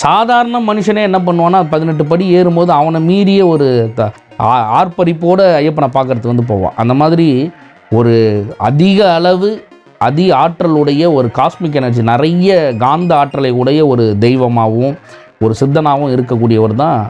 சாதாரண மனுஷனே என்ன பண்ணுவான்னா பதினெட்டு படி ஏறும்போது அவனை மீறிய ஒரு த ஆ- ஐயப்பனை பார்க்கறதுக்கு வந்து போவான். அந்த மாதிரி ஒரு அதிக அளவு அதி ஆற்றலுடைய ஒரு காஸ்மிக் எனர்ஜி நிறைய காந்த ஆற்றலை உடைய ஒரு தெய்வமாகவும் ஒரு சித்தனாகவும் இருக்கக்கூடியவர் தான்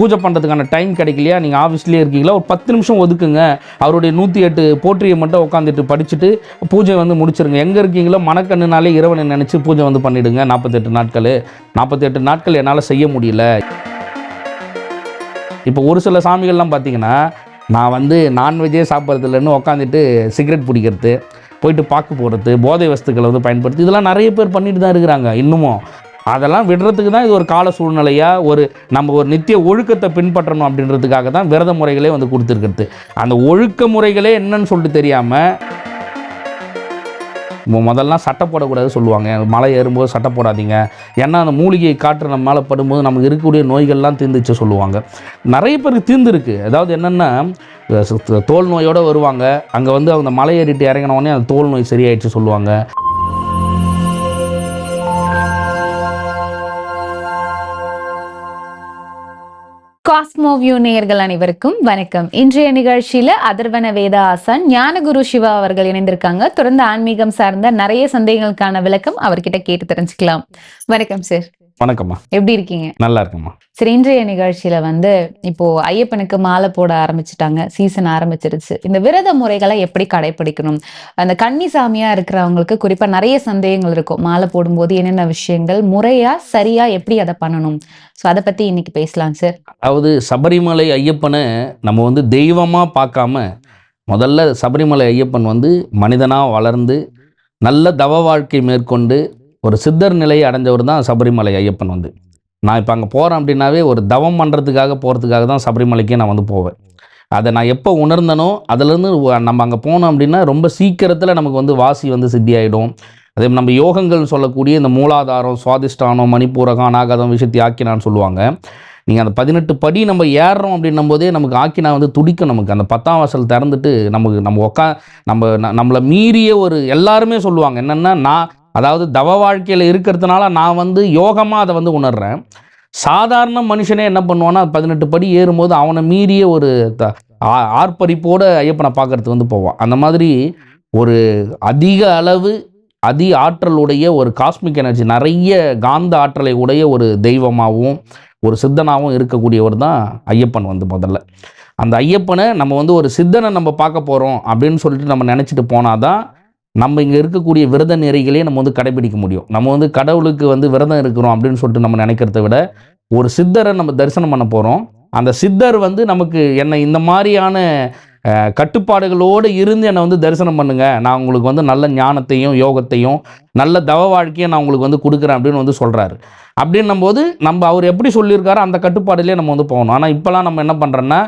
பூஜை பண்ணுறதுக்கான டைம் கிடைக்கலையா? நீங்கள் ஆஃபீஸ்லேயே இருக்கீங்களா? ஒரு பத்து நிமிஷம் ஒதுக்குங்க. அவருடைய நூற்றி எட்டு போற்றியை மட்டும் உட்காந்துட்டு படிச்சுட்டு பூஜை வந்து முடிச்சிருங்க. எங்கே இருக்கீங்களோ மனக்கண்ணுனாலே இறைவனை நினச்சி பூஜை வந்து பண்ணிவிடுங்க நாற்பத்தெட்டு நாட்கள். நாற்பத்தெட்டு நாட்கள் என்னால் செய்ய முடியல. இப்போ ஒரு சில சாமிகள்லாம் பார்த்தீங்கன்னா நான் வந்து நான்வெஜ்ஜே சாப்பிட்றதில்லன்னு உட்காந்துட்டு சிகரெட் பிடிக்கிறது போயிட்டு பாக்கு போடுறது போதை வஸ்துக்களை வந்து பயன்படுத்தி இதெல்லாம் நிறைய பேர் பண்ணிட்டு தான் இருக்கிறாங்க. இன்னமும் அதெல்லாம் விடுறதுக்கு தான் இது ஒரு கால சூழ்நிலையாக ஒரு நம்ம ஒரு நித்திய ஒழுக்கத்தை பின்பற்றணும் அப்படின்றதுக்காக தான் விரத முறைகளே வந்து கொடுத்துருக்கிறது. அந்த ஒழுக்க முறைகளே என்னன்னு சொல்லிட்டு தெரியாமல் முதல்லாம் சட்டை போடக்கூடாது சொல்லுவாங்க. மலை ஏறும்போது சட்டை போடாதீங்க. ஏன்னா அந்த மூலிகை காற்று நம்ம மேலே படும்போது நமக்கு இருக்கக்கூடிய நோய்கள்லாம் தீர்ந்துச்சு சொல்லுவாங்க. நிறைய பேருக்கு தீர்ந்துருக்கு. அதாவது என்னென்னா தோல் நோயோடு வருவாங்க. அங்கே வந்து அந்த மலை ஏறிட்டு இறங்கினோடனே அந்த தோல் நோய் சரியாயிடுச்சு சொல்லுவாங்க. காஸ்மோ நேயர்கள் அனைவருக்கும் வணக்கம். இன்றைய நிகழ்ச்சியில அதர்வன வேத ஆசான் ஞானகுரு சிவா அவர்கள் இணைந்திருக்காங்க. தொடர்ந்து ஆன்மீகம் சார்ந்த நிறைய சந்தேகங்களுக்கான விளக்கம் அவர்கிட்ட கேட்டு தெரிஞ்சுக்கலாம். வணக்கம் சார் வணக்கம்மா. எப்படி இருக்கீங்க? நல்லா இருக்கும்மா. சரி இன்றைய நிகழ்ச்சியில வந்து இப்போ ஐயப்பனுக்கு மாலை போட ஆரம்பிச்சிட்டாங்க சீசன் ஆரம்பிச்சிருச்சு. இந்த விரத முறைகளை எப்படி கடைபிடிக்கணும் அந்த கன்னி சாமியா இருக்கிறவங்களுக்கு குறிப்பா நிறைய சந்தேகங்கள் இருக்கும். மாலை போடும்போது என்னென்ன விஷயங்கள் முறையா சரியா எப்படி அதை பண்ணணும்? சோ அதை பத்தி இன்னைக்கு பேசலாம் சார் அதாவது சபரிமலை ஐயப்பனை நம்ம வந்து தெய்வமாக பார்க்காம முதல்ல சபரிமலை ஐயப்பன் வந்து மனிதனாக வளர்ந்து நல்ல தவ வாழ்க்கை மேற்கொண்டு ஒரு சித்தர் நிலையை அடைஞ்சவர் தான் சபரிமலை ஐயப்பன் வந்து. நான் இப்போ அங்கே போகிறேன் அப்படின்னாவே ஒரு தவம் பண்ணுறதுக்காக போகிறதுக்காக தான் சபரிமலைக்கே நான் வந்து போவேன். அதை நான் எப்போ உணர்ந்தனோ அதுலேருந்து நம்ம அங்கே போனோம் அப்படின்னா ரொம்ப சீக்கிரத்தில் நமக்கு வந்து வாசி வந்து சித்தி ஆகிடும் அதே மாதிரி நம்ம யோகங்கள் சொல்லக்கூடிய இந்த மூலாதாரம் சுவாதிஷ்டானம் மணிப்பூரகம் அநாகதம் விஷயத்தை ஆக்கினான்னு சொல்லுவாங்க. நீங்கள் அந்த பதினெட்டு படி நம்ம ஏறுறோம் அப்படின்னும் போதே நமக்கு ஆக்கினா வந்து துடிக்கும் நமக்கு. அந்த பத்தாம் வாசல் திறந்துட்டு நமக்கு நம்ம உக்கா நம்ம ந- நம்மளை மீறிய ஒரு எல்லாருமே சொல்லுவாங்க. என்னென்னா நான் அதாவது தவ வாழ்க்கையில் இருக்கிறதுனால நான் வந்து யோகமாக அதை வந்து உணர்றேன். சாதாரண மனுஷனே என்ன பண்ணுவான்னா பதினெட்டு படி ஏறும்போது அவனை மீறிய ஒரு த ஆ- ஐயப்பனை பார்க்கறதுக்கு வந்து போவான். அந்த மாதிரி ஒரு அதிக அளவு அதி ஆற்றலுடைய ஒரு காஸ்மிக் எனர்ஜி நிறைய காந்த ஆற்றலை உடைய ஒரு தெய்வமாகவும் ஒரு சித்தனாகவும் இருக்கக்கூடியவர் தான் ஐயப்பன் வந்து முதல்ல. அந்த ஐயப்பனை நம்ம வந்து ஒரு சித்தனை நம்ம பார்க்க போகிறோம் அப்படின்னு சொல்லிட்டு நம்ம நினச்சிட்டு போனால் தான் நம்ம இங்கே இருக்கக்கூடிய விரத நெறிகளே நம்ம வந்து கடைபிடிக்க முடியும். நம்ம வந்து கடவுளுக்கு வந்து விரதம் இருக்கிறோம் அப்படின்னு சொல்லிட்டு நம்ம நினைக்கிறத விட ஒரு சித்தரை நம்ம தரிசனம் பண்ண போகிறோம் அந்த சித்தர் வந்து நமக்கு என்னை இந்த மாதிரியான கட்டுப்பாடுகளோடு இருந்து என்னை வந்து தரிசனம் பண்ணுங்க. நான் உங்களுக்கு வந்து நல்ல ஞானத்தையும் யோகத்தையும் நல்ல தவ வாழ்க்கையை நான் உங்களுக்கு வந்து கொடுக்குறேன் அப்படின்னு வந்து சொல்கிறாரு அப்படின்னும் போது நம்ம அவர் எப்படி சொல்லியிருக்காரோ அந்த கட்டுப்பாடுலேயே நம்ம வந்து போகணும். ஆனால் இப்போலாம் நம்ம என்ன பண்ணுறோன்னா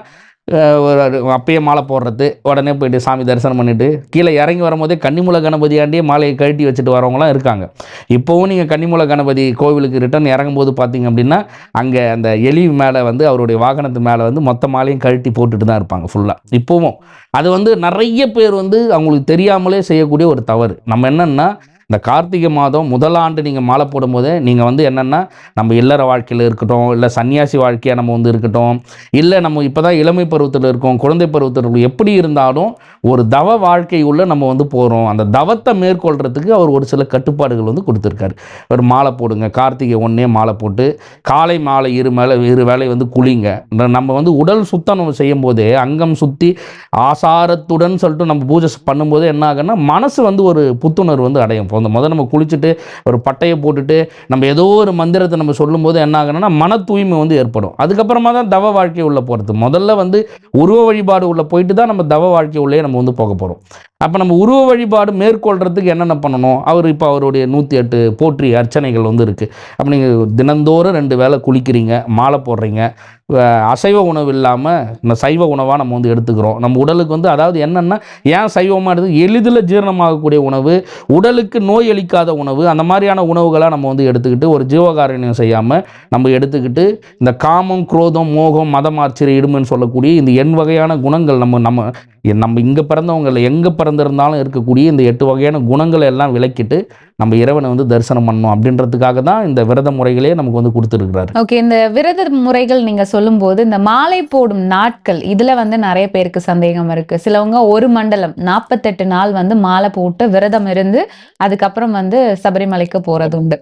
ஒரு அப்பயே மாலை போடுறது. உடனே போயிட்டு சாமி தரிசனம் பண்ணிவிட்டு கீழே இறங்கி வரும்போதே கன்னிமூல கணபதியாண்டியே மாலையை கழட்டி வச்சுட்டு வரவங்களாம் இருக்காங்க. இப்போவும் நீங்கள் கன்னிமூல கணபதி கோவிலுக்கு ரிட்டர்ன் இறங்கும்போது பார்த்தீங்க அப்படின்னா அங்கே அந்த எலி மேலே வந்து அவருடைய வாகனத்து மேலே வந்து மொத்த மாலையும் கழட்டி போட்டுட்டு தான் இருப்பாங்க ஃபுல்லாக இப்போவும் அது வந்து நிறைய பேர் வந்து அவங்களுக்கு தெரியாமலே செய்யக்கூடிய ஒரு தவறு. நம்ம என்னென்னா இந்த கார்த்திகை மாதம் முதலாண்டு நீங்கள் மாலை போடும்போதே நீங்கள் வந்து என்னென்னா நம்ம இல்லற வாழ்க்கையில் இருக்கட்டும் இல்லை சன்னியாசி வாழ்க்கையாக நம்ம வந்து இருக்கட்டும் இல்லை நம்ம இப்போ தான் இளமை பருவத்தில் இருக்கோம் குழந்தை பருவத்தில் இருக்கோம் எப்படி இருந்தாலும் ஒரு தவ வாழ்க்கை நம்ம வந்து போகிறோம் அந்த தவத்தை மேற்கொள்கிறதுக்கு அவர் ஒரு சில கட்டுப்பாடுகள் வந்து கொடுத்துருக்காரு. ஒரு மாலை போடுங்க கார்த்திகை ஒன்றே மாலை போட்டு காலை மாலை இரு மேலே இரு வேலை வந்து குளிங்க. நம்ம வந்து உடல் சுத்தம் செய்யும்போது அங்கம் சுற்றி ஆசாரத்துடன் சொல்லிட்டு நம்ம பூஜை பண்ணும்போது என்ன ஆகுன்னா மனசு வந்து ஒரு புத்துணர்வு வந்து அடையும். அந்த முதல் நம்ம குளிச்சுட்டு ஒரு பட்டையை போட்டுட்டு நம்ம ஏதோ ஒரு மந்திரத்தை நம்ம சொல்லும்போது என்ன ஆகணும்னா மன தூய்மை வந்து ஏற்படும். அதுக்கப்புறமா தான் தவ வாழ்க்கை உள்ள போகிறது முதல்ல வந்து உருவ வழிபாடு உள்ள போயிட்டு தான் நம்ம தவ வாழ்க்கை உள்ளே நம்ம வந்து போக போகிறோம் அப்போ நம்ம உருவ வழிபாடு மேற்கொள்கிறதுக்கு என்னென்ன பண்ணணும்? அவர் இப்போ அவருடைய நூற்றி எட்டு போற்றி அர்ச்சனைகள் வந்து இருக்குது அப்போ நீங்கள் தினந்தோறும் ரெண்டு வேளை குளிக்கிறீங்க மாலை போடுறீங்க. அசைவ உணவு இல்லாமல் இந்த சைவ உணவாக நம்ம வந்து எடுத்துக்கிறோம். நம்ம உடலுக்கு வந்து அதாவது என்னென்னா ஏன் சைவமாக எடுத்து எளிதில் ஜீரணமாகக்கூடிய உணவு உடலுக்கு நோய் அளிக்காத உணவு அந்த மாதிரியான உணவுகளாக நம்ம வந்து எடுத்துக்கிட்டு ஒரு ஜீவகாரணியம் செய்யாமல் நம்ம எடுத்துக்கிட்டு இந்த காமம் குரோதம் மோகம் மதம் ஆச்சரிய இடுமைன்னு சொல்லக்கூடிய இந்த எண் வகையான குணங்கள் நம்ம நம்ம நம்ம இங்கே பிறந்தவங்க இல்லை எங்கே பிறந்திருந்தாலும் இருக்கக்கூடிய இந்த எட்டு வகையான குணங்களை எல்லாம் விளக்கிட்டு நம்ம இறைவனை வந்து தரிசனம் பண்ணணும் அப்படின்றதுக்காக தான் இந்த விரத முறைகளே நமக்கு வந்து கொடுத்துருக்கிறாரு. ஓகே இந்த விரத முறைகள் நீங்க சொல்லும்போது இந்த மாலை போடும் நாட்கள் இதுல வந்து நிறைய பேருக்கு சந்தேகம் இருக்கு. சிலவங்க ஒரு மண்டலம் நாற்பத்தெட்டு நாள் வந்து மாலை போட்டு விரதம் இருந்து அதுக்கப்புறம் வந்து சபரிமலைக்கு போறது உண்டு.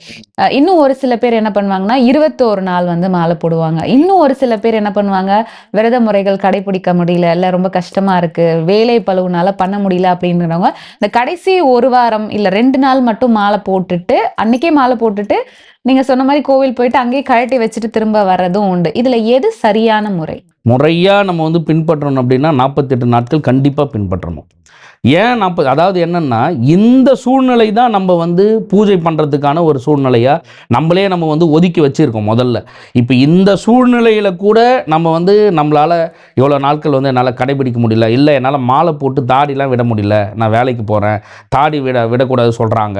இன்னும் ஒரு சில பேர் என்ன பண்ணுவாங்கன்னா இருபத்தோரு நாள் வந்து மாலை போடுவாங்க. இன்னும் ஒரு சில பேர் என்ன பண்ணுவாங்க விரத முறைகள் கடைபிடிக்க முடியல இல்லை ரொம்ப கஷ்டமா இருக்கு வேலை பழுவுனால பண்ண முடியல அப்படிங்கிறவங்க இந்த கடைசி ஒரு வாரம் இல்ல ரெண்டு நாள் மட்டும் மாலை போட்டுட்டு அன்னைக்கே மாலை போட்டுட்டு நீங்க சொன்ன மாதிரி கோவில் போயிட்டு அங்கேயே கழட்டி வச்சுட்டு திரும்ப வர்றதும் உண்டு. இதுல எது சரியான முறை? முறையாக நம்ம வந்து பின்பற்றணும் அப்படின்னா நாற்பத்தெட்டு நாட்கள் கண்டிப்பாக பின்பற்றணும். ஏன் நாற்பது அதாவது என்னென்னா இந்த சூழ்நிலை தான் நம்ம வந்து பூஜை பண்ணுறதுக்கான ஒரு சூழ்நிலையாக நம்மளே நம்ம வந்து ஒதுக்கி வச்சுருக்கோம் முதல்ல. இப்போ இந்த சூழ்நிலையில் கூட நம்ம வந்து நம்மளால் இவ்வளோ நாட்கள் வந்து என்னால் கடைபிடிக்க முடியல இல்லை என்னால் மாலை போட்டு தாடிலாம் விட முடியல நான் வேலைக்கு போகிறேன் தாடி விட விடக்கூடாது சொல்கிறாங்க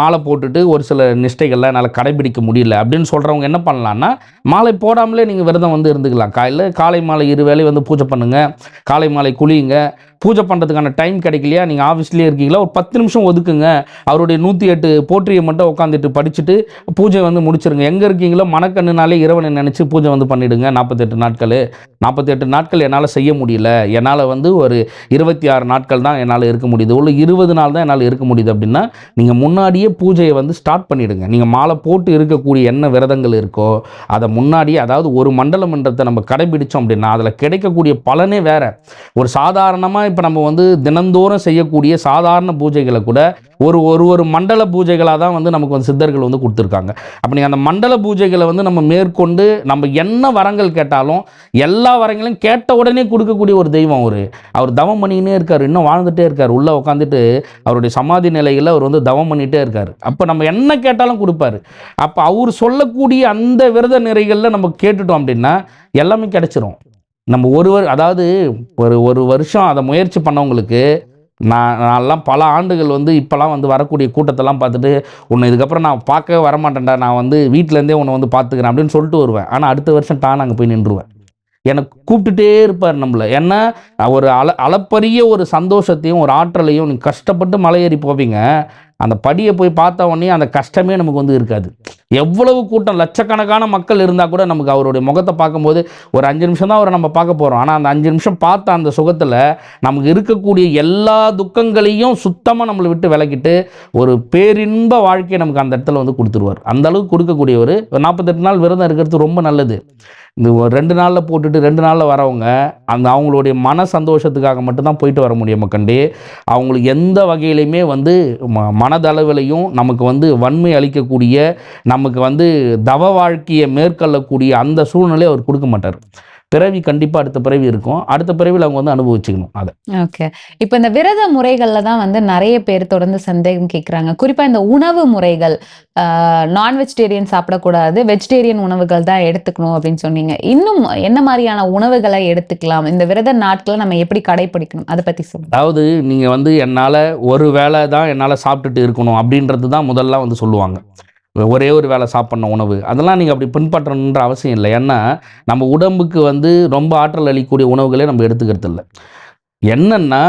மாலை போட்டுட்டு ஒரு சில நிஷ்டைகள்லாம் என்னால் கடைபிடிக்க முடியல அப்படின்னு சொல்கிறவங்க என்ன பண்ணலான்னா மாலை போடாமலே நீங்கள் விரதம் வந்து இருந்துக்கலாம் காலையில் காலை மாலை இரு வேளை வந்து பூஜை பண்ணுங்கள் காலை மாலை குளியுங்க பூஜை பண்ணுறதுக்கான டைம் கிடைக்கலையா? நீங்கள் ஆஃபீஸ்லேயே இருக்கீங்களா? ஒரு பத்து நிமிஷம் ஒதுக்குங்க. அவருடைய நூற்றி எட்டு போற்றியை மட்டும் உட்காந்துட்டு படிச்சுட்டு பூஜை வந்து முடிச்சிருங்க. எங்கே இருக்கீங்களோ? மனக்கண்ணுனாலே இறைவனை நினச்சி பூஜை வந்து பண்ணிவிடுங்க நாற்பத்தெட்டு நாட்கள். நாற்பத்தெட்டு நாட்கள் என்னால் செய்ய முடியல. என்னால் வந்து ஒரு இருபத்தி ஆறு நாட்கள் தான் என்னால் இருக்க முடியுது. உள்ள இருபது நாள் தான் என்னால் இருக்க முடியுது அப்படின்னா நீங்கள் முன்னாடியே பூஜையை வந்து ஸ்டார்ட் பண்ணிவிடுங்க நீங்கள் மாலை போட்டு இருக்கக்கூடிய என்ன விரதங்கள் இருக்கோ அதை முன்னாடியே அதாவது ஒரு மண்டலமன்றத்தை நம்ம கடைபிடித்தோம் அப்படின்னா அதில் கிடைக்கக்கூடிய பலனே வேறு. ஒரு சாதாரணமாக இப்போ நம்ம வந்து தினந்தோறும் செய்யக்கூடிய சாதாரண பூஜைகளை கூட ஒரு ஒரு ஒரு மண்டல பூஜைகளாக தான் வந்து நமக்கு வந்து சித்தர்கள் வந்து கொடுத்துருக்காங்க. அப்போ நீங்கள் அந்த மண்டல பூஜைகளை வந்து நம்ம மேற்கொண்டு நம்ம என்ன வரங்கள் கேட்டாலும் எல்லா வரங்களையும் கேட்ட உடனே கொடுக்கக்கூடிய ஒரு தெய்வம் அவர். அவர் தவம் பண்ணிக்கினே இருக்கார் இன்னும் வாழ்ந்துட்டே இருக்கார். உள்ளே உட்காந்துட்டு அவருடைய சமாதி நிலையில் அவர் வந்து தவம் பண்ணிகிட்டே இருக்கார். அப்போ நம்ம என்ன கேட்டாலும் கொடுப்பாரு. அப்போ அவர் சொல்லக்கூடிய அந்த விரத நிறைகளில் நம்ம கேட்டுட்டோம் அப்படின்னா எல்லாமே கிடச்சிரும். நம்ம ஒருவர் அதாவது ஒரு ஒரு வருஷம் அதை முயற்சி பண்ணவங்களுக்கு நான் நான்லாம் பல ஆண்டுகள் வந்து இப்போலாம் வந்து வரக்கூடிய கூட்டத்தெல்லாம் பார்த்துட்டு உன்னை இதுக்கப்புறம் நான் பார்க்கவே வரமாட்டேன்டா நான் வந்து வீட்டிலேருந்தே உன்னை வந்து பார்த்துக்கிறேன் அப்படின்னு சொல்லிட்டு வருவேன். ஆனால் அடுத்த வருஷம் டான் அங்கே போய் நின்றுவேன் எனக்கு கூப்பிட்டுட்டே இருப்பார் நம்மளை. ஏன்னா ஒரு அல அளப்பரிய ஒரு சந்தோஷத்தையும் ஒரு ஆற்றலையும் நீ கஷ்டப்பட்டு மலை ஏறி போவீங்க. அந்த படியை போய் பார்த்த உடனே அந்த கஷ்டமே நமக்கு வந்து இருக்காது. எவ்வளவு கூட்டம் லட்சக்கணக்கான மக்கள் இருந்தால் கூட நமக்கு அவருடைய முகத்தை பார்க்கும்போது ஒரு அஞ்சு நிமிஷம் தான் அவரை நம்ம பார்க்க போகிறோம் ஆனால் அந்த அஞ்சு நிமிஷம் பார்த்த அந்த சுகத்தில் நமக்கு இருக்கக்கூடிய எல்லா துக்கங்களையும் சுத்தமாக நம்மளை விட்டு விலக்கிட்டு ஒரு பேரின்ப வாழ்க்கையை நமக்கு அந்த இடத்துல வந்து கொடுத்துருவார். அந்த அளவுக்கு கொடுக்கக்கூடியவர். ஒரு நாற்பத்தெட்டு நாள் விரதம் இருக்கிறது ரொம்ப நல்லது. இந்த ஒரு ரெண்டு நாளில் போட்டுட்டு ரெண்டு நாளில் வரவங்க அந்த அவங்களுடைய மன சந்தோஷத்துக்காக மட்டும்தான் போயிட்டு வர முடியும் மக்கண்டே அவங்களுக்கு எந்த வகையிலையுமே வந்து ம மனதளவிலையும் நமக்கு வந்து வன்மை அளிக்கக்கூடிய நமக்கு வந்து தவ வாழ்க்கையை மேற்கொள்ளக்கூடிய அந்த சூழ்நிலையை அவர் கொடுக்க மாட்டார். பிறவி கண்டிப்பாக அடுத்த பிறவி இருக்கும். அடுத்த பிறவியில் அவங்க வந்து அனுபவிச்சுக்கணும் அதை. ஓகே. இப்போ இந்த விரத முறைகள்ல தான் வந்து நிறைய பேர் தொடர்ந்து சந்தேகம் கேட்குறாங்க குறிப்பா இந்த உணவு முறைகள் நான் வெஜிடேரியன் சாப்பிடக்கூடாது வெஜிடேரியன் உணவுகள் தான் எடுத்துக்கணும் அப்படின்னு சொன்னீங்க. இன்னும் என்ன மாதிரியான உணவுகளை எடுத்துக்கலாம்? இந்த விரத நாட்களை நம்ம எப்படி கடைபிடிக்கணும்? அதை பத்தி சொல்லுங்க. அதாவது நீங்கள் வந்து என்னால் ஒரு வேளை தான் என்னால் சாப்பிட்டுட்டு இருக்கணும் அப்படின்றது தான் முதல்ல வந்து சொல்லுவாங்க. ஒரே ஒரு வேலை சாப்பிட்ணும் உணவு. அதெல்லாம் நீங்கள் அப்படி பின்பற்றணுன்ற அவசியம் இல்லை. ஏன்னா நம்ம உடம்புக்கு வந்து ரொம்ப ஆற்றல் அளிக்கக்கூடிய உணவுகளே நம்ம எடுத்துக்கிறது இல்லை. என்னென்னா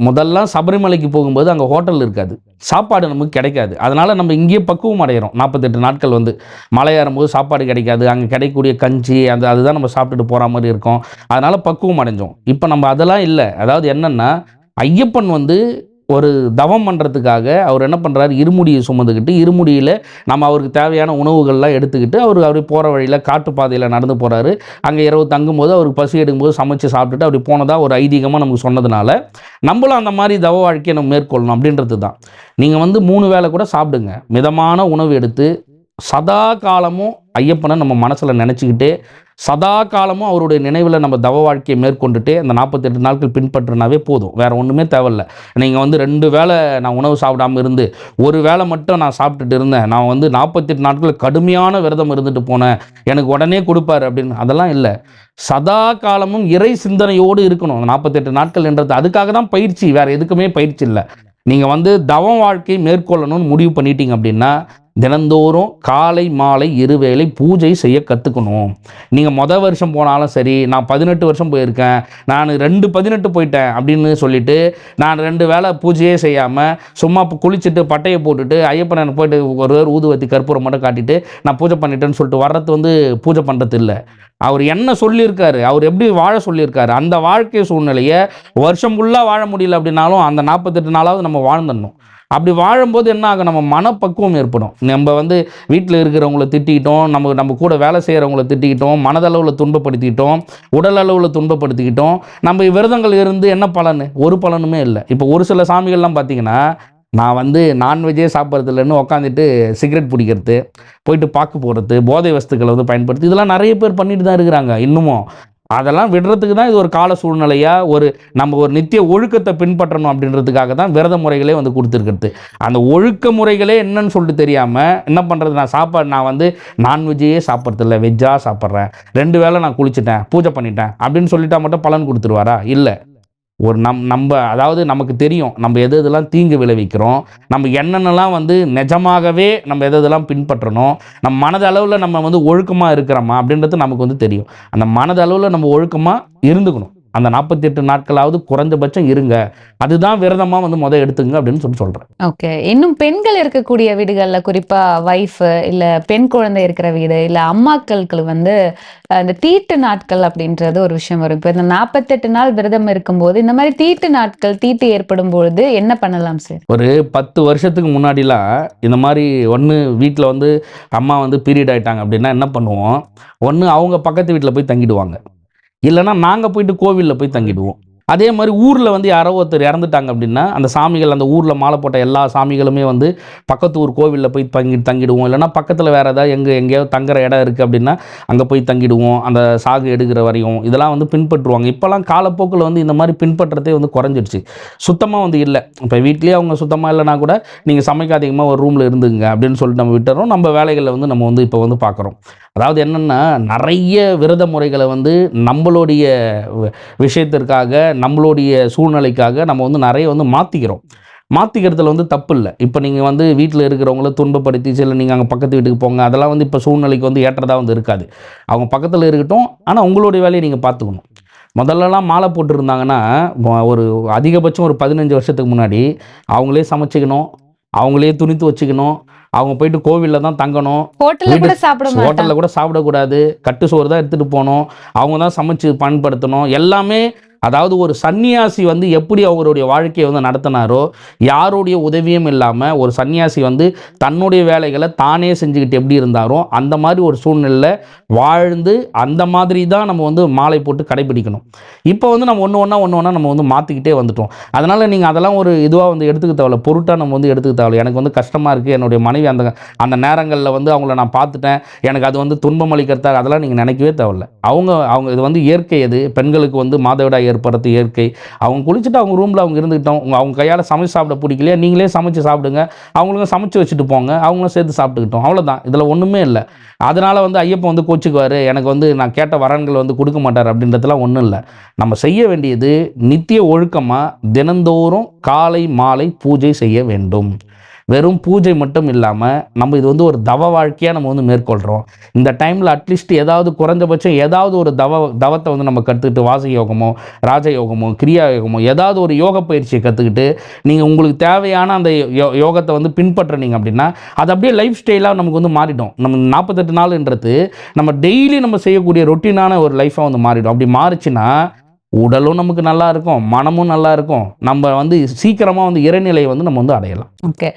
முதல்ல சபரிமலைக்கு போகும்போது அங்கே ஹோட்டல் இருக்காது. சாப்பாடு நமக்கு கிடைக்காது. அதனால் நம்ம இங்கேயே பக்குவம் அடைகிறோம் நாற்பத்தெட்டு நாட்கள் வந்து மலை ஏறும்போது சாப்பாடு கிடைக்காது. அங்கே கிடைக்கக்கூடிய கஞ்சி அந்த அதுதான் நம்ம சாப்பிட்டுட்டு போகிற மாதிரி இருக்கும். அதனால் பக்குவம் அடைஞ்சோம். இப்போ நம்ம அதெல்லாம் இல்லை. அதாவது என்னென்னா ஐயப்பன் வந்து ஒரு தவம் பண்ணுறதுக்காக அவர் என்ன பண்ணுறாரு இருமுடியை சுமந்துக்கிட்டு இருமுடியில் நம்ம அவருக்கு தேவையான உணவுகள்லாம் எடுத்துக்கிட்டு அவர் அவர் போகிற வழியில் காட்டுப்பாதையில் நடந்து போகிறாரு அங்கே இரவு தங்கும்போது அவருக்கு பசி எடுக்கும்போது சமைச்சு சாப்பிட்டுட்டு அப்படி போனதாக ஒரு ஐதீகமாக நமக்கு சொன்னதுனால நம்மளும் அந்த மாதிரி தவ வாழ்க்கையை நம்ம மேற்கொள்ளணும் அப்படின்றது தான். நீங்கள் வந்து மூணு வேளை கூட சாப்பிடுங்க. மிதமான உணவு எடுத்து சதா காலமும் ஐயப்பனை நம்ம மனசில் நினச்சிக்கிட்டே சதா காலமும் அவருடைய நினைவில் நம்ம தவ வாழ்க்கையை மேற்கொண்டுட்டு அந்த நாற்பத்தெட்டு நாட்கள் பின்பற்றினாவே போதும். வேறு ஒன்றுமே தேவையில்ல. நீங்கள் வந்து ரெண்டு வேளை நான் உணவு சாப்பிடாம இருந்து ஒரு வேளை மட்டும் நான் சாப்பிட்டுட்டு இருந்தேன். நான் வந்து நாற்பத்தெட்டு நாட்கள் கடுமையான விரதம் இருந்துட்டு போனேன். எனக்கு உடனே கொடுப்பாரு அப்படின்னு. அதெல்லாம் இல்லை. சதா காலமும் இறை சிந்தனையோடு இருக்கணும். நாற்பத்தெட்டு நாட்கள் என்றது அதுக்காக தான் பயிற்சி. வேறு எதுக்குமே பயிற்சி இல்லை. நீங்கள் வந்து தவம் வாழ்க்கை மேற்கொள்ளணும்னு முடிவு பண்ணிட்டீங்க அப்படின்னா தினந்தோறும் காலை மாலை இருவேளை பூஜை செய்ய கற்றுக்கணும் நீங்கள் மொதல் வருஷம் போனாலும் சரி நான் பதினெட்டு வருஷம் போயிருக்கேன் நான் ரெண்டு பதினெட்டு போயிட்டேன் அப்படின்னு சொல்லிட்டு நான் ரெண்டு வேளை பூஜையே செய்யாமல் சும்மா இப்போ குளிச்சுட்டு பட்டையை போட்டுட்டு ஐயப்பனை போயிட்டு ஒரு பேர் ஊதுவத்தி கற்பூரம் மட்டும் காட்டிட்டு நான் பூஜை பண்ணிட்டேன்னு சொல்லிட்டு வர்றது வந்து பூஜை பண்ணுறது இல்லை அவர் என்ன சொல்லியிருக்காரு அவர் எப்படி வாழ சொல்லியிருக்காரு அந்த வாழ்க்கை சூழ்நிலையை வருஷம் ஃபுல்லாக வாழ முடியல அப்படின்னாலும் அந்த நாற்பத்தெட்டு நாளாவது நம்ம வாழ்ந்துடணும். அப்படி வாழும்போது என்ன ஆகும் நம்ம மனப்பக்குவம் ஏற்படும். நம்ம வந்து வீட்டில் இருக்கிறவங்கள திட்டிக்கிட்டோம் நம்ம நம்ம கூட வேலை செய்கிறவங்கள திட்டிக்கிட்டோம் மனதளவில் துன்பப்படுத்திக்கிட்டோம் உடல் அளவில் துன்பப்படுத்திக்கிட்டோம். நம்ம விரதங்கள் இருந்து என்ன பலன்? ஒரு பலனுமே இல்லை. இப்போ ஒரு சில சாமிகள்லாம் பார்த்தீங்கன்னா நான் வந்து நான்வெஜ்ஜே சாப்பிட்றது இல்லைன்னு உட்காந்துட்டு சிகரெட் பிடிக்கிறது போயிட்டு பாக்கு போடுறது போதை வஸ்துக்களை வந்து பயன்படுத்தி இதெல்லாம் நிறைய பேர் பண்ணிட்டு தான் இருக்கிறாங்க. இன்னமும் அதெல்லாம் விடுறதுக்கு தான் இது ஒரு கால சூழ்நிலையாக ஒரு நம்ம ஒரு நித்திய ஒழுக்கத்தை பின்பற்றணும் அப்படின்றதுக்காக தான் விரத முறைகளே வந்து கொடுத்துருக்கிறது. அந்த ஒழுக்க முறைகளே என்னன்னு சொல்லிட்டு தெரியாமல் என்ன பண்ணுறது நான் சாப்பாடு நான் வந்து நான்வெஜ்ஜே சாப்பிட்றதில்ல வெஜ்ஜாக சாப்பிட்றேன். ரெண்டு வேளை நான் குளிச்சிட்டேன் பூஜை பண்ணிட்டேன் அப்படின்னு சொல்லிட்டா மட்டும் பலன் கொடுத்துருவாரா? இல்லை. ஒரு நம் நம்ம அதாவது நமக்கு தெரியும் நம்ம எது எதெல்லாம் தீங்கு விளைவிக்கிறோம் நம்ம என்னென்னலாம் வந்து நிஜமாகவே நம்ம எது எதெல்லாம் பின்பற்றணும் நம்ம மனதளவில் நம்ம வந்து ஒழுக்கமாக இருக்கிறோமா அப்படின்றது நமக்கு வந்து தெரியும். அந்த மனதளவில் நம்ம ஒழுக்கமாக இருந்துக்கணும். அந்த நாற்பத்தி எட்டு நாட்களாவது குறைஞ்சபட்சம் இருங்க. அதுதான் விரதமாக வந்து முத எடுத்துங்க அப்படின்னு சொல்லி சொல்கிறேன் ஓகே. இன்னும் பெண்கள் இருக்கக்கூடிய வீடுகள்ல குறிப்பா வைஃப் இல்ல பெண் குழந்தை இருக்கிற வீடு இல்ல அம்மாக்களுக்கு வந்து அஹ், இந்த தீட்டு நாட்கள் அப்படின்றது ஒரு விஷயம் வரும். இப்போ இந்த நாற்பத்தெட்டு நாள் விரதம் இருக்கும்போது இந்த மாதிரி தீட்டு நாட்கள் தீட்டு ஏற்படும் பொழுது என்ன பண்ணலாம் சார் ஒரு பத்து வருஷத்துக்கு முன்னாடிலாம் இந்த மாதிரி ஒன்று வீட்டில் வந்து அம்மா வந்து பீரியட் ஆயிட்டாங்க அப்படின்னா என்ன பண்ணுவோம்? ஒன்று அவங்க பக்கத்து வீட்டில் போய் தங்கிடுவாங்க. இல்லைன்னா நாங்கள் போயிட்டு கோவிலில் போய் தங்கிடுவோம். அதே மாதிரி ஊரில் வந்து யாரோ ஒருத்தர் இறந்துட்டாங்க அப்படின்னா அந்த சாமிகள் அந்த ஊரில் மாலை போட்ட எல்லா சாமிகளுமே வந்து பக்கத்து ஊர் கோவிலில் போய் தங்கி தங்கிடுவோம். இல்லைனா பக்கத்தில் வேறு ஏதாவது எங்கே எங்கேயாவது தங்குற இடம் இருக்குது அப்படின்னா அங்கே போய் தங்கிடுவோம். அந்த சாகு எடுக்கிற வரையும் இதெல்லாம் வந்து பின்பற்றுவாங்க. இப்போல்லாம் காலப்போக்கில் வந்து இந்த மாதிரி பின்பற்றதே வந்து குறைஞ்சிடுச்சு சுத்தமாக வந்து இல்லை. இப்போ வீட்லேயே அவங்க சுத்தமாக இல்லைனா கூட நீங்கள் சமைக்காதீங்கமாக ஒரு ரூமில் இருந்துங்க அப்படின்னு சொல்லிட்டு நம்ம விட்டுறோம். நம்ம வேலைகளை வந்து நம்ம வந்து இப்போ வந்து பார்க்குறோம் அதாவது என்னென்னா நிறைய விரத முறைகளை வந்து நம்மளுடைய விஷயத்திற்காக நம்மளுடைய சூழ்நிலைக்காக நம்ம வந்து நிறைய வந்து மாற்றிக்கிறோம் மாற்றிக்கிறதுல வந்து தப்பு இல்லை. இப்போ நீங்கள் வந்து வீட்டில் இருக்கிறவங்கள துன்பப்படுத்தி சில நீங்கள் அங்கே பக்கத்து வீட்டுக்கு போங்க அதெல்லாம் வந்து இப்போ சூழ்நிலைக்கு வந்து ஏற்றதாக வந்து இருக்காது. அவங்க பக்கத்தில் இருக்கட்டும் ஆனால் உங்களுடைய வேலையை நீங்கள் பார்த்துக்கணும். முதல்லலாம் மாலை போட்டுருந்தாங்கன்னா ஒரு அதிகபட்சம் ஒரு பதினஞ்சு வருஷத்துக்கு முன்னாடி அவங்களே சமைச்சிக்கணும் அவங்களே துணித்து வச்சுக்கணும் அவங்க போயிட்டு கோவிலில் தான் தங்கணும். ஹோட்டல்ல கூட சாப்பிட ஹோட்டலில் கூட சாப்பிடக்கூடாது. கட்டு சோறு தான் எடுத்துகிட்டு போகணும். அவங்க தான் சமைச்சு பயன்படுத்தணும் எல்லாமே அதாவது ஒரு சன்னியாசி வந்து எப்படி அவருடைய வாழ்க்கையை வந்து நடத்தினாரோ யாருடைய உதவியும் இல்லாமல் ஒரு சன்னியாசி வந்து தன்னுடைய வேலைகளை தானே செஞ்சுக்கிட்டு எப்படி இருந்தாரோ அந்த மாதிரி ஒரு சூழ்நிலையில் வாழ்ந்து அந்த மாதிரி தான் நம்ம வந்து மாலை போட்டு கடைபிடிக்கணும். இப்போ வந்து நம்ம ஒன்று ஒன்றா ஒன்று ஒன்றா நம்ம வந்து மாற்றிக்கிட்டே வந்துட்டோம். அதனால் நீங்கள் அதெல்லாம் ஒரு இதுவாக வந்து எடுத்துக்க தேவையில்ல. பொருட்டாக நம்ம வந்து எடுத்துக்க தேவையில்ல. எனக்கு வந்து கஷ்டமாக இருக்குது என்னுடைய மனைவி அந்த அந்த நேரங்களில் வந்து அவங்கள நான் பார்த்துட்டேன். எனக்கு அது வந்து துன்பம் அளிக்கிறதா அதெல்லாம் நீங்கள் நினைக்கவே தேவையில்ல. அவங்க அவங்க இது வந்து இயற்கை அது பெண்களுக்கு வந்து மாதவிடாய் ஏற்படுறது இயற்கை. அவங்க குளிச்சுட்டு அவங்க ரூமில் அவங்க இருந்துக்கிட்டோம் அவங்க கையால் சமைச்சு சாப்பிட பிடிக்கலையா? நீங்களே சமைச்சு சாப்பிடுங்க. அவங்களுக்கும் சமைச்சு வச்சுட்டு போங்க. அவங்களும் சேர்த்து சாப்பிட்டுக்கிட்டோம். அவ்வளோதான் இதில் ஒன்றுமே இல்லை. அதனால் வந்து ஐயப்பன் வந்து கோச்சுக்குவார். எனக்கு வந்து நான் கேட்ட வரன்கள் வந்து கொடுக்க மாட்டார் அப்படின்றதுலாம் ஒன்றும் இல்லை. நம்ம செய்ய வேண்டியது நித்திய ஒழுக்கமாக தினந்தோறும் காலை மாலை பூஜை செய்ய வேண்டும். வெறும் பூஜை மட்டும் இல்லாமல் நம்ம இது வந்து ஒரு தவ வாழ்க்கையாக நம்ம வந்து மேற்கொள்கிறோம் இந்த டைமில் அட்லீஸ்ட் ஏதாவது குறைஞ்சபட்சம் ஏதாவது ஒரு தவ தவத்தை வந்து நம்ம கற்றுக்கிட்டு வாச யோகமோ ராஜ யோகமோ கிரியா யோகமோ ஏதாவது ஒரு யோக பயிற்சியை கற்றுக்கிட்டு நீங்கள் உங்களுக்கு தேவையான அந்த யோ யோகத்தை வந்து பின்பற்றுனீங்க அப்படின்னா அது அப்படியே லைஃப் ஸ்டைலாக நமக்கு வந்து மாறிடும். நம்ம நாற்பத்தெட்டு நாள்ன்றது நம்ம டெய்லி நம்ம செய்யக்கூடிய ரொட்டீனான ஒரு லைஃபாக வந்து மாறிடும். அப்படி மாறுச்சுன்னா உடலும் நமக்கு நல்லா இருக்கும் மனமும் நல்லா இருக்கும் நம்ம வந்து சீக்கிரமாக வந்து இறைநிலையை வந்து நம்ம வந்து அடையலாம். ஓகே.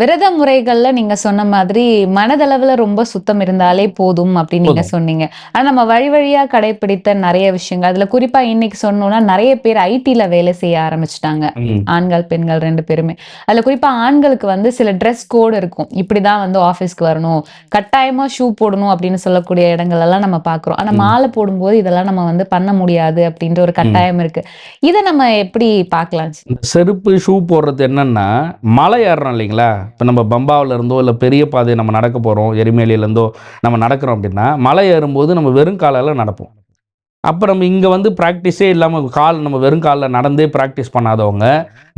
விரத முறைகள்ல நீங்க சொன்ன மாதிரி மனதளவுல ரொம்ப சுத்தம் இருந்தாலே போதும் அப்படின்னு நீங்க. சொன்னீங்க. ஆனா நம்ம வழி வழியா கடைபிடித்த நிறைய விஷயங்கள் அதுல குறிப்பா இன்னைக்கு சொன்னோம்னா நிறைய பேர் ஐடில வேலை செய்ய ஆரம்பிச்சிட்டாங்க. ஆண்கள் பெண்கள் ரெண்டு பேருமே. அதுல குறிப்பா ஆண்களுக்கு வந்து சில ட்ரெஸ் கோடு இருக்கும். இப்படிதான் வந்து ஆபீஸ்க்கு வரணும். கட்டாயமா ஷூ போடணும் அப்படின்னு சொல்லக்கூடிய இடங்கள் எல்லாம் நம்ம பாக்குறோம் ஆனா. மாலை போடும்போது இதெல்லாம் நம்ம வந்து பண்ண முடியாது அப்படின்ற ஒரு கட்டாயம் இருக்கு. இதை நம்ம எப்படி பார்க்கலாம்? செருப்பு ஷூ போடுறது என்னன்னா மலை ஏறுறோம் இல்லைங்களா? இப்போ நம்ம பம்பாவில் இருந்தோ இல்லை பெரிய பாதை நம்ம நடக்க போகிறோம் எரிமேலியிலேருந்தோ நம்ம நடக்கிறோம் அப்படின்னா மலை ஏறும்போது நம்ம வெறும் காலால் நடப்போம். அப்போ நம்ம இங்கே வந்து ப்ராக்டிஸே இல்லாமல் கால் நம்ம வெறும் காலில் நடந்தே ப்ராக்டிஸ் பண்ணாதவங்க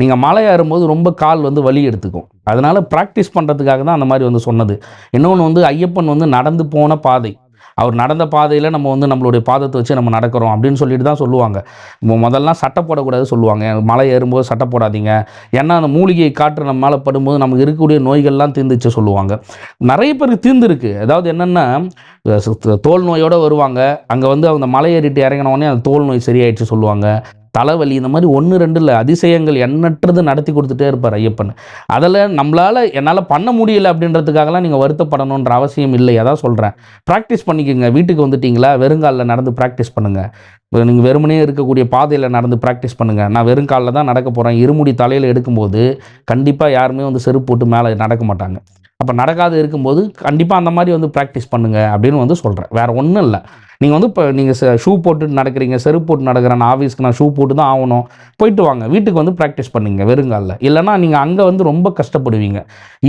நீங்கள் மலை ஏறும்போது ரொம்ப கால் வந்து வலி எடுத்துக்கும். அதனால் ப்ராக்டிஸ் பண்ணுறதுக்காக தான் அந்த மாதிரி வந்து சொன்னது. இன்னொன்று வந்து ஐயப்பன் வந்து நடந்து போன பாதை. அவர் நடந்த பாதையில் நம்ம வந்து நம்மளுடைய பாதத்தை வச்சு நம்ம நடக்கிறோம் அப்படின்னு சொல்லிட்டு தான் சொல்லுவாங்க. முதல்லாம் சட்டை போடக்கூடாது சொல்லுவாங்க. மலை ஏறும்போது சட்டை போடாதீங்க. ஏன்னா அந்த மூலிகையை காற்று நம்ம மேலே படும்போது நமக்கு இருக்கக்கூடிய நோய்கள்லாம் தீர்ந்துச்சு சொல்லுவாங்க. நிறைய பேருக்கு தீர்ந்துருக்கு. அதாவது என்னென்னா தோல் நோயோடு வருவாங்க. அங்கே வந்து அந்த மலை ஏறிட்டு இறங்கினோடனே அந்த தோல் நோய் சரியாயிடுச்சு சொல்லுவாங்க. தலைவலி இந்த மாதிரி ஒன்று ரெண்டு இல்லை அதிசயங்கள் எண்ணற்றது நடத்தி கொடுத்துட்டே இருப்பார் ஐயப்பன். அதில் நம்மளால் என்னால் பண்ண முடியல அப்படின்றதுக்காகலாம் நீங்கள் வருத்தப்படணுன்ற அவசியம் இல்லை அதான் சொல்கிறேன் ப்ராக்டிஸ் பண்ணிக்கோங்க. வீட்டுக்கு வந்துட்டீங்களா? வெறுங்காலில் நடந்து ப்ராக்டிஸ் பண்ணுங்கள் நீங்கள் வெறுமனே இருக்கக்கூடிய பாதையில் நடந்து ப்ராக்டிஸ் பண்ணுங்கள் நான் வெறுங்காலில் தான் நடக்க போகிறேன் இருமுடி தலையில் எடுக்கும்போது கண்டிப்பாக யாருமே வந்து செருப்பு போட்டு மேலே நடக்க மாட்டாங்க. அப்போ நடக்காது இருக்கும்போது கண்டிப்பாக அந்த மாதிரி வந்து ப்ராக்டிஸ் பண்ணுங்கள் அப்படின்னு வந்து சொல்கிறேன் வேறு ஒன்றும் இல்லை. நீங்கள் வந்து இப்போ நீங்கள் ஷூ போட்டு நடக்கிறீங்க செருப்பு போட்டு நடக்கிறேன் நான் ஆஃபீஸ்க்கு நான் ஷூ போட்டு தான் ஆகணும். போயிட்டு வாங்க. வீட்டுக்கு வந்து ப்ராக்டிஸ் பண்ணுங்க வெறுங்காலில். இல்லைன்னா நீங்கள் அங்கே வந்து ரொம்ப கஷ்டப்படுவீங்க.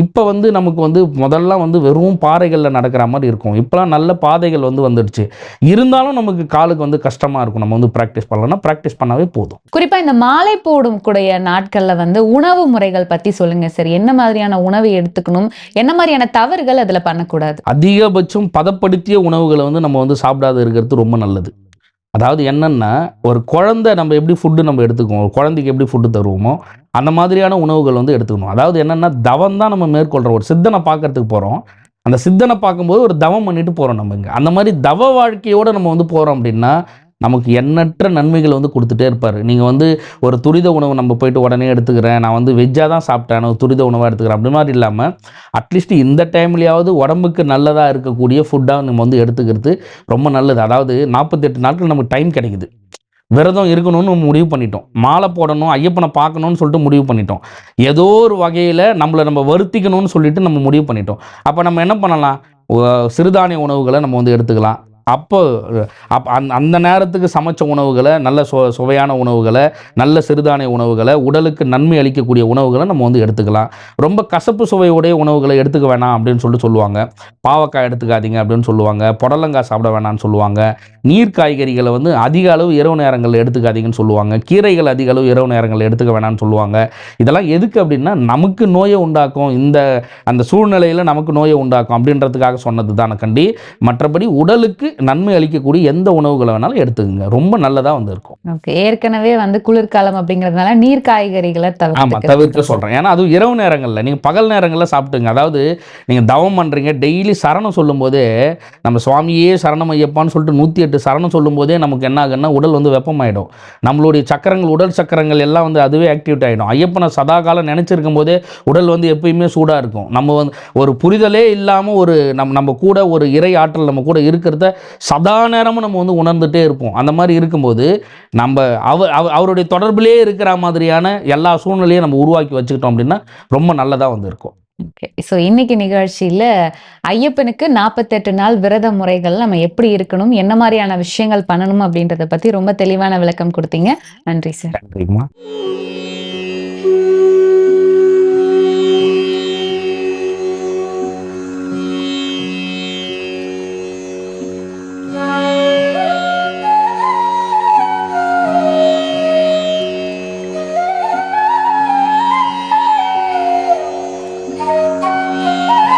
இப்போ வந்து நமக்கு வந்து முதல்லாம் வந்து வெறும் பாறைகளில் நடக்கிற மாதிரி இருக்கும். இப்போலாம் நல்ல பாதைகள் வந்து வந்துடுச்சு. இருந்தாலும் நமக்கு காலுக்கு வந்து கஷ்டமாக இருக்கும். நம்ம வந்து ப்ராக்டிஸ் பண்ணலன்னா ப்ராக்டிஸ் பண்ணாவே போதும். குறிப்பா இந்த மாலை போடும் கூடிய நாட்கள்ல வந்து உணவு முறைகள் பத்தி சொல்லுங்க சார் என்ன மாதிரியான உணவு எடுத்துக்கணும்? என்ன மாதிரியான தவறுகள் அதுல பண்ணக்கூடாது? அதிகபட்சம் பதப்படுத்திய உணவுகளை வந்து நம்ம வந்து சாப்பிடாத இருக்கிறது ரொம்ப நல்லது. அதாவது என்னென்னா ஒரு குழந்தை நம்ம எப்படி ஃபுட்டு நம்ம எடுத்துக்குவோம் குழந்தைக்கு எப்படி ஃபுட்டு தருவோமோ அந்த மாதிரியான உணவுகள் வந்து எடுத்துக்கணும். அதாவது என்னென்னா தவம் தான் நம்ம மேற்கொள்கிறோம் ஒரு சித்தனை பார்க்கறதுக்கு போகிறோம் அந்த சித்தனை பார்க்கும்போது ஒரு தவம் பண்ணிட்டு போகிறோம் நம்ம இங்கே. அந்த மாதிரி தவ வாழ்க்கையோடு நம்ம வந்து போகிறோம் அப்படின்னா நமக்கு எண்ணற்ற நன்மைகள் வந்து கொடுத்துட்டே இருப்பார். நீங்கள் வந்து ஒரு துரித உணவு நம்ம போயிட்டு உடனே எடுத்துக்கிறேன் நான் வந்து வெஜ்ஜாக தான் சாப்பிட்டேன் நான் துரித உணவாக எடுத்துக்கிறேன் அப்படி மாதிரி இல்லாமல் அட்லீஸ்ட் இந்த டைம்லேயாவது உடம்புக்கு நல்லதாக இருக்கக்கூடிய ஃபுட்டாக நம்ம வந்து எடுத்துக்கிறது ரொம்ப நல்லது. அதாவது நாற்பத்தெட்டு நாட்கள் நமக்கு டைம் கிடைக்குது. விரதம் இருக்கணும்னு நம்ம முடிவு பண்ணிட்டோம். மாலை போடணும் ஐயப்பனை பார்க்கணும்னு சொல்லிட்டு முடிவு பண்ணிட்டோம். ஏதோ ஒரு வகையில் நம்மளை நம்ம வருத்திக்கணும்னு சொல்லிட்டு நம்ம முடிவு பண்ணிட்டோம். அப்போ நம்ம என்ன பண்ணலாம்? சிறுதானிய உணவுகளை நம்ம வந்து எடுத்துக்கலாம். அப்போ அப் அந் அந்த நேரத்துக்கு சமைச்ச உணவுகளை நல்ல சு சுவையான உணவுகளை நல்ல சிறுதானிய உணவுகளை உடலுக்கு நன்மை அளிக்கக்கூடிய உணவுகளை நம்ம வந்து எடுத்துக்கலாம். ரொம்ப கசப்பு சுவையுடைய உணவுகளை எடுத்துக்க வேணாம் அப்படின்னு சொல்லிட்டு சொல்லுவாங்க. பாவக்காய் எடுத்துக்காதீங்க அப்படின்னு சொல்லுவாங்க. புடலங்காய் சாப்பிட வேணாம்னு சொல்லுவாங்க. நீர் காய்கறிகளை வந்து அதிக அளவு இரவு நேரங்களில் எடுத்துக்காதீங்கன்னு சொல்லுவாங்க. கீரைகள் அதிக அளவு இரவு நேரங்களில் எடுத்துக்க வேணாம்னு சொல்லுவாங்க. இதெல்லாம் எதுக்கு அப்படின்னா நமக்கு நோயை உண்டாக்கும். இந்த அந்த சூழ்நிலையில் நமக்கு நோயை உண்டாக்கும் அப்படின்றதுக்காக சொன்னது தானே கண்டி. மற்றபடி உடலுக்கு நன்மை அளிக்கக்கூடிய எந்த உணவுகளை வேணாலும் எடுத்துக்கங்க. ரொம்ப நல்லதாக வந்து இருக்கும். ஓகே. ஏற்கனவே வந்து குளிர்காலம் அப்படிங்கறதுனால நீர் காய்கறிகளை ஆமாம் தவிர்க்க சொல்கிறேன் ஏன்னா அது இரவு நேரங்களில். நீங்கள் பகல் நேரங்களில் சாப்பிட்டுங்க. அதாவது நீங்கள் தவம் பண்ணுறீங்க டெய்லி சரணம் சொல்லும்போதே நம்ம சுவாமியே சரணம் ஐயப்பான்னு சொல்லிட்டு நூற்றி எட்டு சரணம் சொல்லும்போதே நமக்கு என்ன ஆகுன்னா உடல் வந்து வெப்பமாயிடும். நம்மளுடைய சக்கரங்கள் உடல் சக்கரங்கள் எல்லாம் வந்து அதுவே ஆக்டிவேட் ஆகிடும் ஐயப்பனை சதா காலம் நினச்சிருக்கும் போதே உடல் வந்து எப்பயுமே சூடாக இருக்கும். நம்ம வந்து ஒரு புரிதலே இல்லாமல் ஒரு நம்ம நம்ம கூட ஒரு இறை ஆற்றல் நம்ம கூட இருக்கிறத சதா நேரமும் நம்ம வந்து உணர்ந்துட்டே இருப்போம். அந்த மாதிரி இருக்கும்போது நம்ம அவர் அவ- அவருடைய தொடர்பிலே இருக்கிற மாதிரியான எல்லா சூழ்நிலையும் நம்ம உருவாக்கி வச்சுக்கிட்டோம் அப்படின்னா ரொம்ப நல்லதாக வந்து இருக்கும் ஓகே. ஸோ இன்னைக்கு நிகழ்ச்சியில ஐயப்பனுக்கு நாற்பத்தெட்டு நாள் விரத முறைகள் நம்ம எப்படி இருக்கணும் என்ன மாதிரியான விஷயங்கள் பண்ணணும் அப்படின்றத பத்தி ரொம்ப தெளிவான விளக்கம் கொடுத்தீங்க. நன்றி சார். நன்றிம்மா.